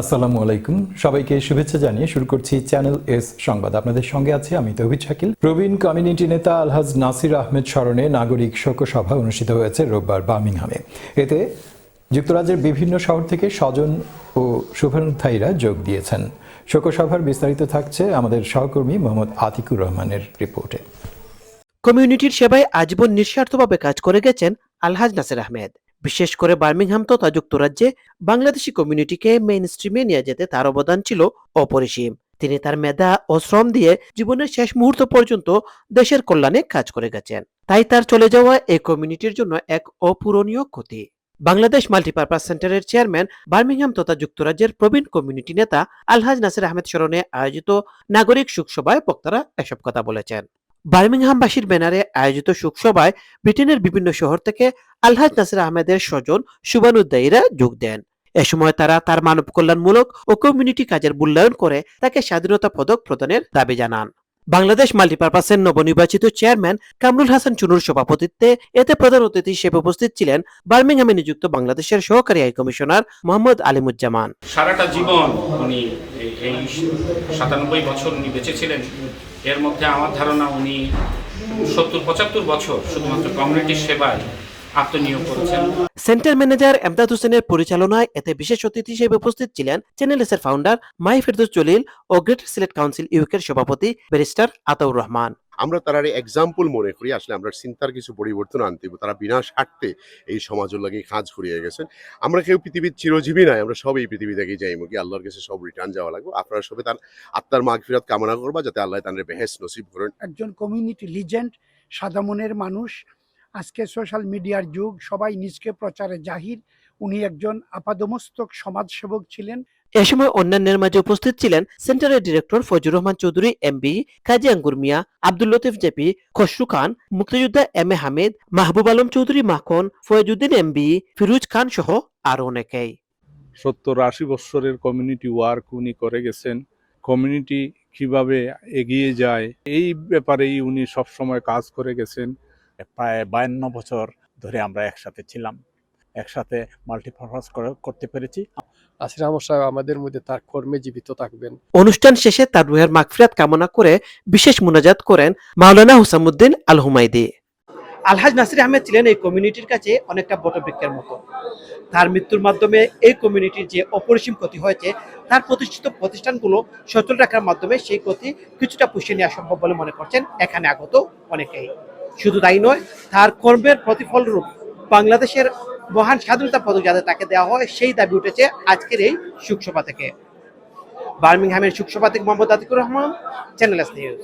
আসসালামু আলাইকুম। সবাইকে শুভেচ্ছা জানিয়ে শুরু করছি চ্যানেল এস সংবাদ। আপনাদের সঙ্গে আছে আমি তৌহিদ শাকিল। প্রবীণ কমিউনিটি নেতা আলহাজ নাসির আহমেদ স্মরণে নাগরিক শোকসভা অনুষ্ঠিত হয়েছে রোববার বার্মিংহামে। এতে যুক্তরাজ্যের বিভিন্ন শহর থেকে স্বজন ও শুভানুধ্যায়ীরা যোগ দিয়েছেন। শোকসভার বিস্তারিত থাকছে আমাদের সহকর্মী মোহাম্মদ আতিকুর রহমানের রিপোর্টে। কমিউনিটির সেবায় আজীবন নিঃস্বার্থভাবে কাজ করে গেছেন আলহাজ নাসির আহমেদ। বিশেষ করে বার্মিংহাম তথা যুক্তরাজ্যে বাংলাদেশি কমিউনিটিকে মেইন স্ট্রিমে নিয়ে যেতে তার অবদান ছিল অপরিসীম। তিনি তার মেধা ও শ্রম দিয়ে জীবনের শেষ মুহূর্ত পর্যন্ত দেশের কল্যাণে কাজ করে গেছেন। তাই তার চলে যাওয়া এই কমিউনিটির জন্য এক অপূরণীয় ক্ষতি। বাংলাদেশ মাল্টিপারপাস সেন্টারের চেয়ারম্যান বার্মিংহাম তথা যুক্তরাজ্যের প্রবীণ কমিউনিটি নেতা আলহাজ নাসির আহমেদ স্মরণে আয়োজিত নাগরিক সুখসভায় বক্তারা এসব কথা বলেছেন। বার্মিংহামবাসীর ব্যানারে আয়োজিত শোকসভায় ব্রিটেনের বিভিন্ন শহর থেকে আলহাজ নাসির আহমেদের স্বজন শুভানুদ্দায়ীরা যোগ দেন। এ সময় তারা তার মানব কল্যাণমূলক ও কমিউনিটি কাজের মূল্যায়ন করে তাকে স্বাধীনতা পদক প্রদানের দাবি জানান। বাংলাদেশ মাল্টিপারপাসের নবনির্বাচিত চেয়ারম্যান কামরুল হাসান চুনুর সভাপতিত্বে এতে প্রধান অতিথি হিসেবে উপস্থিত ছিলেন বার্মিংহামে নিযুক্ত বাংলাদেশের সহকারী হাই কমিশনার মোহাম্মদ আলিমুজ্জামান। সারাটা জীবন উনি এই- সাতানব্বই বছর উনি বেঁচে ছিলেন এর মধ্যে আমার ধারণা উনি সত্তর পঁচাত্তর বছর শুধুমাত্র কমিউনিটির সেবায় সেন্টার ম্যানেজার এমদাদ হোসেনের পরিচালনায় এতে বিশেষ অতিথি হিসেবে উপস্থিত ছিলেন চ্যানেল এর ফাউন্ডার মাই ফেরদৌস জলিল ও গ্রেটার সিলেট কাউন্সিল ইউকের সভাপতি ব্যারিস্টার আতাউর রহমান। আমরা তারা এক্সাম্পল মনে করি, আসলে আমরা চিন্তার কিছু পরিবর্তন আনতে। তারা বিনা স্বার্থে এই সমাজের লাগে কাজ করিয়ে গেছেন। আমরা কেউ পৃথিবীর চিরজীবী নাই, আমরা সব এই পৃথিবী থেকে যাইব কি, আল্লাহর কাছে সব রিটার্ন যাওয়া লাগবে। আপনারা সবে তার, আত্মার মাগ ফিরাত কামনা করবা যাতে আল্লাহ তাদের বেহেস নসিব করেন। একজন কমিউনিটি লিজেন্ড সাদা মনের মানুষ, আজকে সোশ্যাল মিডিয়ার যুগ, সবাই নিজকে প্রচারে জাহির। উনি একজন আপাদমস্তক সমাজসেবক ছিলেন। এ সময় অন্যান্যের মাঝে উপস্থিত ছিলেন সেন্টারের director Fazur Rahman Chowdhury MBE Kazi Angur Miah Abdul Latif JP Khasru Khan মুক্তিযোদ্ধা M A Hamid Mahbub Alam Chowdhury Makhon Foyezuddin MBE Firoz খান সহ আরও অনেকেই। সত্তর আশি বছরের কমিউনিটি ওয়ার্ক উনি করে গেছেন। কমিউনিটি কীভাবে এগিয়ে যায় এই ব্যাপারেই উনি সবসময় কাজ করে গেছেন। প্রায় বায়ান্ন বছর ধরে আমরা একসাথে ছিলাম। একসাথে মাল্টিপারপাস করতে পেরেছি। আহমদ সাহেব আমাদের মধ্যে তার কর্মে জীবিত থাকবেন। অনুষ্ঠান শেষে তার রুহের মাগফিরাত কামনা করে বিশেষ মুনাজাত করেন মাওলানা হুসামুদ্দিন আল হুমাইদি আলহাজ নাসির আহমেদ ছিলেন এই কমিউনিটির কাছে অনেকটা বটবৃক্ষের মতো। তার মৃত্যুর মাধ্যমে এই কমিউনিটির যে অপরিসীম ক্ষতি হয়েছে তার প্রতিষ্ঠিত প্রতিষ্ঠানগুলো সচল রাখার মাধ্যমে সেই ক্ষতি কিছুটা পুষিয়ে নেওয়া সম্ভব বলে মনে করছেন এখানে আগত অনেকেই। শুধু তাই নয় তার কর্মের প্রতিফল রূপ বাংলাদেশের মহান স্বাধীনতা পদক যাদের তাকে দেওয়া হয়, সেই দাবি উঠেছে আজকের এই সুখসভা থেকে। বার্মিংহামের সুখসভা থেকে Mohammad Atiqur Rahman channel S news